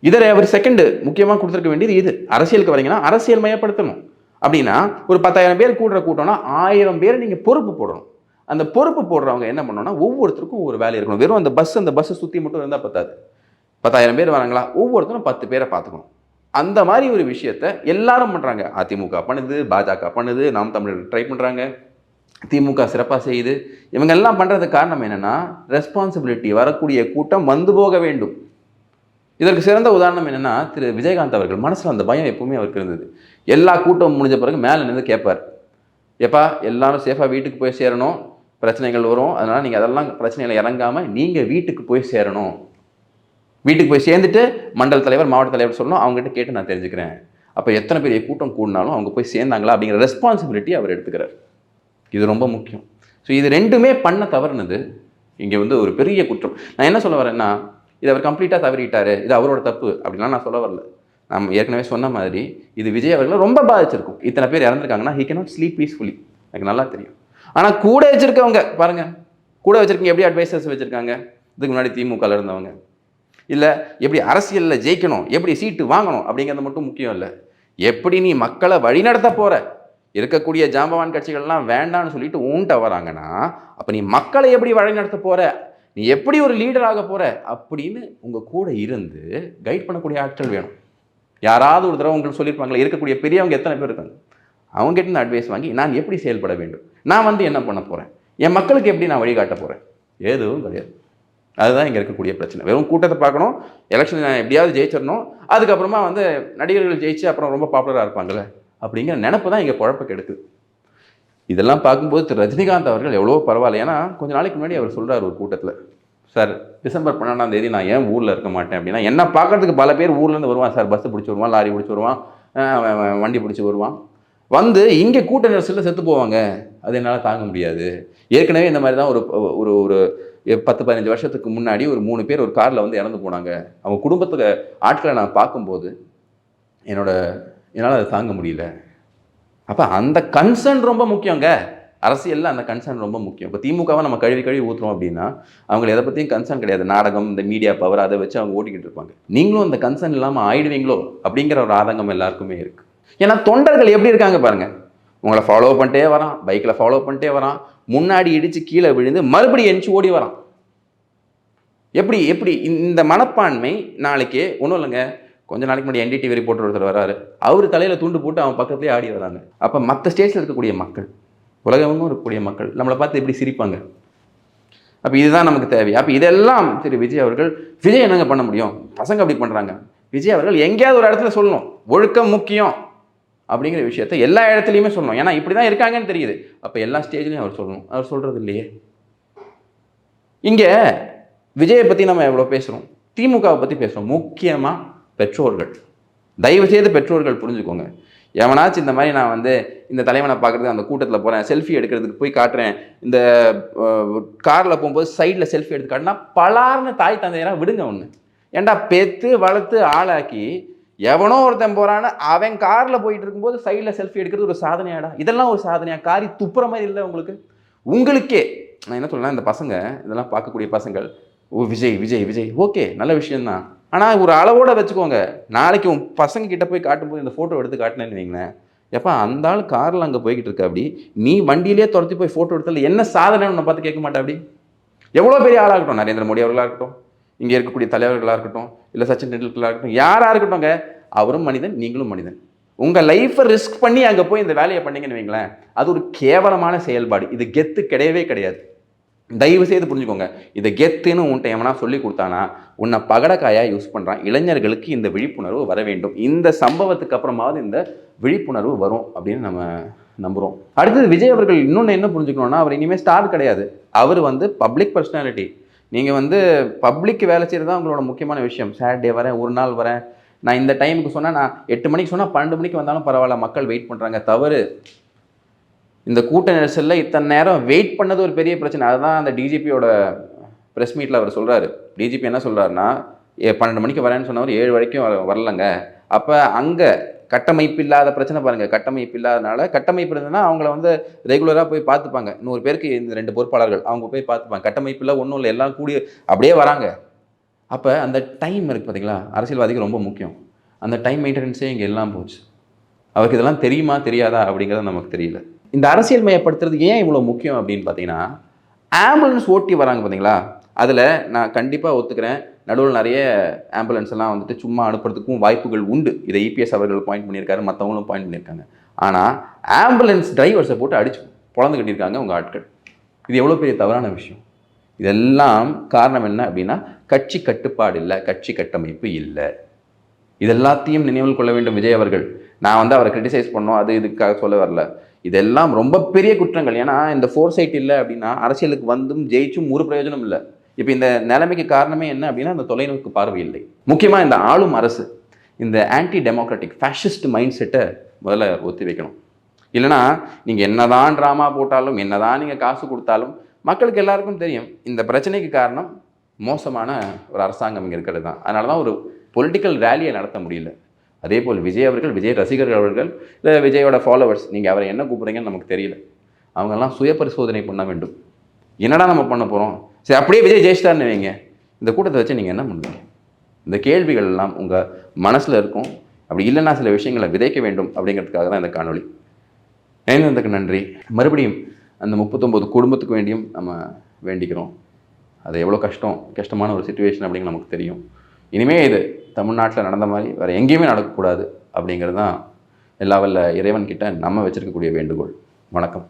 இதில் அவர் செகண்டு முக்கியமாக கொடுத்துருக்க வேண்டியது இது. அரசியலுக்கு வரீங்கன்னா அரசியல் மயப்படுத்தணும். அப்படின்னா ஒரு பத்தாயிரம் பேர் கூடுற கூட்டம்னா ஆயிரம் பேர் நீங்கள் பொறுப்பு போடணும். அந்த பொறுப்பு போடுறவங்க என்ன பண்ணணும்னா ஒவ்வொருத்தருக்கும் ஒரு வேலை இருக்கணும். வெறும் அந்த பஸ் அந்த பஸ்ஸை சுற்றி மட்டும் இருந்தால் பத்தாது. பத்தாயிரம் பேர் வராங்களா? ஒவ்வொருத்தரும் பத்து பேரை பார்த்துக்கணும். அந்த மாதிரி ஒரு விஷயத்த எல்லாரும் பண்ணுறாங்க அதிமுக பண்ணுது பாஜக பண்ணுது நாம் தமிழர் ட்ரை பண்ணுறாங்க திமுக சிறப்பாக செய்யுது. இவங்க எல்லாம் பண்ணுறதுக்கு காரணம் என்னென்னா ரெஸ்பான்சிபிலிட்டி வரக்கூடிய கூட்டம் வந்து போக வேண்டும். இதற்கு சிறந்த உதாரணம் என்னென்னா திரு விஜயகாந்த் அவர்கள் மனசில் அந்த பயம் எப்பவுமே அவருக்கு இருந்தது. எல்லா கூட்டம் முடிஞ்ச பிறகு மேலே நின்று கேட்பார். எப்பா எல்லாரும் சேஃபாக வீட்டுக்கு போய் சேரணும். பிரச்சனைகள் வரும். அதனால் நீங்கள் அதெல்லாம் பிரச்சனையில் இறங்காமல் நீங்கள் வீட்டுக்கு போய் சேரணும். வீட்டுக்கு போய் சேர்ந்துட்டு மண்டல தலைவர் மாவட்ட தலைவர் சொல்லணும். அவங்ககிட்ட கேட்டு நான் தெரிஞ்சுக்கிறேன். அப்போ எத்தனை பெரிய கூட்டம் கூடினாலும் அவங்க போய் சேர்ந்தாங்களா அப்படிங்கிற ரெஸ்பான்சிபிலிட்டி அவர் எடுத்துக்கிறார். இது ரொம்ப முக்கியம். ஸோ இது ரெண்டுமே பண்ண தவறுனது இங்கே வந்து ஒரு பெரிய குற்றம். நான் என்ன சொல்ல வரேன்னா இது அவர் கம்ப்ளீட்டாக தவறிட்டார். இது அவரோட தப்பு அப்படின்லாம் நான் சொல்ல வரல. நம்ம ஏற்கனவே சொன்ன மாதிரி இது விஜய் அவர்களை ரொம்ப பாதிச்சிருக்கும். இத்தனை பேர் இறந்துருக்காங்கன்னா ஹீ கேனாட் ஸ்லீப் பீஸ்ஃபுல்லி எனக்கு நல்லா தெரியும். ஆனால் கூட வச்சுருக்கவங்க பாருங்கள் கூட வச்சுருக்கீங்க எப்படி அட்வைசர்ஸ் வச்சுருக்காங்க? இதுக்கு முன்னாடி திமுகவில் இருந்தவங்க. இல்லை எப்படி அரசியலில் ஜெயிக்கணும் எப்படி சீட்டு வாங்கணும் அப்படிங்கிறது மட்டும் முக்கியம் இல்லை. எப்படி நீ மக்களை வழிநடத்த போகிற இருக்கக்கூடிய ஜாம்பவான் கட்சிகள்லாம் வேண்டாம்னு சொல்லிட்டு ஊன்ட்ட வராங்கன்னா அப்போ நீ மக்களை எப்படி வழிநடத்த போகிற நீ எப்படி ஒரு லீடர் ஆக போகிற அப்படின்னு உங்கள் கூட இருந்து கைட் பண்ணக்கூடிய ஆட்கள் வேணும். யாராவது ஒரு தடவை உங்களுக்கு சொல்லியிருப்பாங்களே இருக்கக்கூடிய பெரியவங்க எத்தனை பேர் இருக்காங்க? அவங்ககிட்ட இருந்து அட்வைஸ் வாங்கி நான் எப்படி செயல்பட வேண்டும்? நான் வந்து என்ன பண்ண போகிறேன் என் மக்களுக்கு எப்படி நான் வழிகாட்ட போகிறேன் எதுவும் கிடையாது. அதுதான் இங்கே இருக்கக்கூடிய பிரச்சனை. வெறும் கூட்டத்தை பார்க்கணும் எலெக்ஷன் எப்படியாவது ஜெயிச்சிடணும் அதுக்கப்புறமா வந்து நடிகர்கள் ஜெயிச்சு அப்புறம் ரொம்ப பாப்புலராக இருப்பாங்கல்ல அப்படிங்கிற நினப்பு தான் இங்கே குழப்ப கெடுக்குது. இதெல்லாம் பார்க்கும்போது திரு. ரஜினிகாந்த் அவர்கள் எவ்வளோ பரவாயில்ல. ஏன்னா கொஞ்ச நாளைக்கு முன்னாடி அவர் சொல்கிறார் ஒரு கூட்டத்தில் சார் டிசம்பர் பன்னெண்டாம் தேதி நான் ஏன் ஊரில் இருக்க மாட்டேன்? அப்படின்னா என்ன பார்க்கறதுக்கு பல பேர் ஊர்லேருந்து வருவான் சார் பஸ் பிடிச்சி வருவான் லாரி பிடிச்சி வருவான் அவன் வண்டி பிடிச்சி வருவான். வந்து இங்கே கூட்ட நெரிசலில் செத்து போவாங்க. அது என்னால் தாங்க முடியாது. ஏற்கனவே இந்த மாதிரி தான் ஒரு ஒரு ஒரு பத்து பதினஞ்சு வருஷத்துக்கு முன்னாடி ஒரு மூணு பேர் ஒரு காரில் வந்து இறந்து போனாங்க. அவங்க குடும்பத்துக்கு ஆட்களை நான் பார்க்கும்போது என்னோட என்னால் அதை தாங்க முடியல. அப்போ அந்த கன்சர்ன் ரொம்ப முக்கியங்க. அரசியலில் அந்த கன்சர்ன் ரொம்ப முக்கியம். இப்போ திமுகவை நம்ம கழுவி கழுவி ஊற்றுறோம் அப்படின்னா அவங்க எதை பற்றியும் கன்சர்ன் கிடையாது. நாடகம் இந்த மீடியா பவர் அதை வச்சு அவங்க ஓட்டிக்கிட்டு இருப்பாங்க. நீங்களும் அந்த கன்சர்ன் இல்லாமல் ஆயிடுவீங்களோ அப்படிங்கிற ஒரு ஆதங்கம் எல்லாருக்குமே இருக்குது ஏன்னா தொண்டர்கள் எப்படி இருக்காங்க பாருங்கள் உங்களை ஃபாலோ பண்ணிட்டே வரான் பைக்கில் ஃபாலோ பண்ணிட்டே வரான் முன்னாடி இடித்து கீழே விழுந்து மறுபடியும் எரிச்சு ஓடி வரான் எப்படி எப்படி? இந்த மனப்பான்மை நாளைக்கு ஒன்றும் இல்லைங்க. கொஞ்ச நாளைக்கு முன்னாடி என்டிடிவி ரிப்போர்ட்டர் ஒருத்தர் வராரு. அவர் தலையில் துண்டு போட்டு அவன் பக்கத்துலேயே ஆடி வராங்க. அப்போ மற்ற ஸ்டேட்ஸில் இருக்கக்கூடிய மக்கள் உலகமும் இருக்கக்கூடிய மக்கள் நம்மளை பார்த்து எப்படி சிரிப்பாங்க? அப்போ இதுதான் நமக்கு தேவை. அப்போ இதெல்லாம் திரு விஜய் அவர்கள் விஜய் என்னங்க பண்ண முடியும்? பசங்க அப்படி பண்ணுறாங்க விஜய் அவர்கள் எங்கேயாவது ஒரு இடத்துல சொல்லணும். ஒழுக்கம் முக்கியம். அப்படிங்கிற விஷயத்த எல்லா இடத்துலையுமே சொல்லணும். ஏன்னா இப்படி தான் இருக்காங்கன்னு தெரியுது. அப்போ எல்லா ஸ்டேஜ்லையும் அவர் சொல்லணும். அவர் சொல்கிறது இல்லையே? இங்கே விஜயை பற்றி நம்ம எவ்வளோ பேசுகிறோம் திமுகவை பற்றி பேசுகிறோம் முக்கியமாக பெற்றோர்கள். தயவு செய்து பெற்றோர்கள் புரிஞ்சுக்கோங்க. எவனாச்சும் இந்த மாதிரி நான் வந்து இந்த தலைவனை பார்க்குறதுக்கு அந்த கூட்டத்தில் போகிறேன் செல்ஃபி எடுக்கிறதுக்கு போய் காட்டுறேன் இந்த காரில் போகும்போது சைடில் செல்ஃபி எடுத்து காட்டினா பலார்னு தாய் தந்தையெல்லாம் விடுங்க ஒன்று ஏன்டா பேத்து வளர்த்து ஆளாக்கி எவனோ ஒருத்தன் போகிறான்னு அவன் காரில் போயிட்டு இருக்கும்போது சைடில் செல்ஃபி எடுக்கிறது ஒரு சாதனையாடா. இதெல்லாம் ஒரு சாதனையா? காரி துப்புற மாதிரி இல்லை உங்களுக்கு? உங்களுக்கே. நான் என்ன சொல்லலாம் இந்த பசங்க இதெல்லாம் பார்க்கக்கூடிய பசங்கள் ஓ விஜய் விஜய் விஜய். ஓகே நல்ல விஷயம்தான். ஆனால் ஒரு அளவோட வச்சுக்கோங்க. நாளைக்கு உன் பசங்க கிட்ட போய் காட்டும்போது இந்த ஃபோட்டோ எடுத்து காட்டினேன்னு வைங்களேன். எப்போ அந்த ஆள் காரில் அங்கே போய்கிட்டு இருக்க அப்படி? நீ வண்டியிலே துரத்தி போய் ஃபோட்டோ எடுத்தால என்ன சாதனைன்னு உன்னை பார்த்து கேட்க மாட்டா அப்படி? எவ்வளோ பெரிய ஆளாக இருக்கட்டும் நரேந்திர மோடி அவர்களாக இருக்கட்டும். இங்கே இருக்கக்கூடிய தலைவர்களாக இருக்கட்டும் இல்லை சச்சின் டெண்டுல்கராக இருக்கட்டும் யாராக இருக்கட்டும்ங்க அவரும் மனிதன் நீங்களும் மனிதன். உங்கள் லைஃப்பை ரிஸ்க் பண்ணி அங்கே போய் இந்த வேலையை பண்ணீங்கன்னு வைங்களேன் அது ஒரு கேவலமான செயல்பாடு. இது கெத்து கிடையவே கிடையாது. தயவு செய்து புரிஞ்சுக்கோங்க. இதை கெத்துன்னு உன்ட்ட எவனா சொல்லி கொடுத்தானா உன்னை பகடக்காயாக யூஸ் பண்ணுறான் இளைஞர்களுக்கு இந்த விழிப்புணர்வு வர வேண்டும். இந்த சம்பவத்துக்கு அப்புறமாவது இந்த விழிப்புணர்வு வரும் அப்படின்னு நம்ம நம்புகிறோம் அடுத்தது விஜய் அவர்கள் இன்னொன்று என்ன புரிஞ்சுக்கணும்னா அவர் இனிமேல் ஸ்டார் கிடையாது. அவர் வந்து பப்ளிக் பர்சனாலிட்டி நீங்கள் வந்து பப்ளிக் வேலை செய்கிறது தான் உங்களோட முக்கியமான விஷயம். சாட்டர்டே வரேன் ஒரு நாள் வரேன். நான் இந்த டைமுக்கு சொன்னால் நான் எட்டு மணிக்கு சொன்னால் பன்னெண்டு மணிக்கு வந்தாலும் பரவாயில்ல மக்கள் வெயிட் பண்ணுறாங்க தவறு. இந்த கூட்ட நெரிசலில் இத்தனை நேரம் வெயிட் பண்ணது ஒரு பெரிய பிரச்சனை. அதுதான் அந்த டிஜிபியோட ப்ரெஸ் மீட்டில் அவர் சொல்கிறாரு டிஜிபி என்ன சொல்கிறாருன்னா பன்னெண்டு மணிக்கு வரேன்னு சொன்னவர் ஏழு வரைக்கும் வரலங்க. அப்போ அங்கே கட்டமைப்பு இல்லாத பிரச்சனை பாருங்கள் கட்டமைப்பு இல்லாதனால கட்டமைப்பு இருந்ததுன்னா அவங்கள வந்து ரெகுலராக போய் பார்த்துப்பாங்க. நூறு பேருக்கு இந்த ரெண்டு பொறுப்பாளர்கள் அவங்க போய் பார்த்துப்பாங்க. கட்டமைப்பில் ஒன்றும் இல்லை எல்லாம் கூடி அப்படியே வராங்க. அப்போ அந்த டைம் இருக்குது பார்த்தீங்களா அரசியல்வாதிக்கு ரொம்ப முக்கியம். அந்த டைம் மெயின்டெனன்ஸே இங்கே எல்லாம் போச்சு. அவருக்கு இதெல்லாம் தெரியுமா தெரியாதா அப்படிங்கிறது நமக்கு தெரியல. இந்த அரசியல் மயப்படுத்துறது ஏன் இவ்வளோ முக்கியம் அப்படின்னு பார்த்தீங்கன்னா ஆம்புலன்ஸ் ஓட்டி வராங்க பார்த்தீங்களா அதில் நான் கண்டிப்பாக ஒத்துக்கிறேன். நடுவில் நிறைய ஆம்புலன்ஸ் எல்லாம் வந்துட்டு சும்மா அனுப்புறதுக்கும் வாய்ப்புகள் உண்டு. இதை இபிஎஸ் அவர்கள் பாயிண்ட் பண்ணியிருக்காரு மற்றவங்களும் பாயிண்ட் பண்ணியிருக்காங்க. ஆனால் ஆம்புலன்ஸ் டிரைவர்ஸை போட்டு அடிச்சு பொழந்து கட்டியிருக்காங்க உங்கள் ஆட்கள். இது எவ்வளோ பெரிய தவறான விஷயம். இதெல்லாம் காரணம் என்ன அப்படின்னா கட்சி கட்டுப்பாடு இல்லை கட்சி கட்டமைப்பு இல்லை. இது எல்லாத்தையும் நினைவில் கொள்ள வேண்டும் விஜய் அவர்கள். நான் வந்து அவரை கிரிட்டிசைஸ் பண்ணோம் அது இதுக்காக சொல்ல வரல. இதெல்லாம் ரொம்ப பெரிய குற்றங்கள். ஏன்னா இந்த ஃபோர் சைட் இல்லை அப்படின்னா அரசியலுக்கு வந்தும் ஜெயிச்சும் ஒரு பிரயோஜனம் இல்லை. இப்போ இந்த நிலைமைக்கு காரணமே என்ன அப்படின்னா இந்த தொலைநோக்கு பார்வை இல்லை. முக்கியமாக இந்த ஆளும் அரசு இந்த ஆன்டி டெமோக்ராட்டிக் ஃபேஷிஸ்ட் மைண்ட் செட்டை முதல்ல ஒத்தி வைக்கணும். இல்லைனா நீங்கள் என்னதான் ட்ராமா போட்டாலும் என்னதான் நீங்கள் காசு கொடுத்தாலும் மக்களுக்கு எல்லாருக்கும் தெரியும் இந்த பிரச்சனைக்கு காரணம் மோசமான ஒரு அரசாங்கம் இங்கே இருக்கிறது தான். அதனால தான் ஒரு பொலிட்டிக்கல் ரேலியை நடத்த முடியல. அதே போல் விஜய் அவர்கள் விஜய் ரசிகர்கள் அவர்கள் இல்லை விஜயோட ஃபாலோவர்ஸ் நீங்கள் அவரை என்ன கூப்பிட்றீங்கன்னு நமக்கு தெரியல. அவங்கெல்லாம் சுய பரிசோதனை பண்ண வேண்டும். என்னடா நம்ம பண்ண போகிறோம் சரி அப்படியே விஜய் ஜெயிச்சிட்டார்னு வைங்க. இந்த கூட்டத்தை வச்சு நீங்கள் என்ன பண்ணுவீங்க? இந்த கேள்விகள் எல்லாம் உங்கள் மனசில் இருக்கும். அப்படி இல்லைன்னா சில விஷயங்களை விதைக்க வேண்டும் அப்படிங்கிறதுக்காக தான் இந்த காணொலி இணைந்ததுக்கு நன்றி. மறுபடியும் அந்த முப்பத்தொம்போது குடும்பத்துக்கு வேண்டியும் நம்ம வேண்டிக்கிறோம். அது எவ்வளோ கஷ்டம் கஷ்டமான ஒரு சுச்சுவேஷன் அப்படிங்கிற நமக்கு தெரியும். இனிமே இது தமிழ்நாட்டில் நடந்த மாதிரி வேறு எங்கேயுமே நடக்கக்கூடாது அப்படிங்கிறது தான் எல்லா வல்ல இறைவன்கிட்ட நம்ம வச்சுருக்கக்கூடிய வேண்டுகோள். வணக்கம்.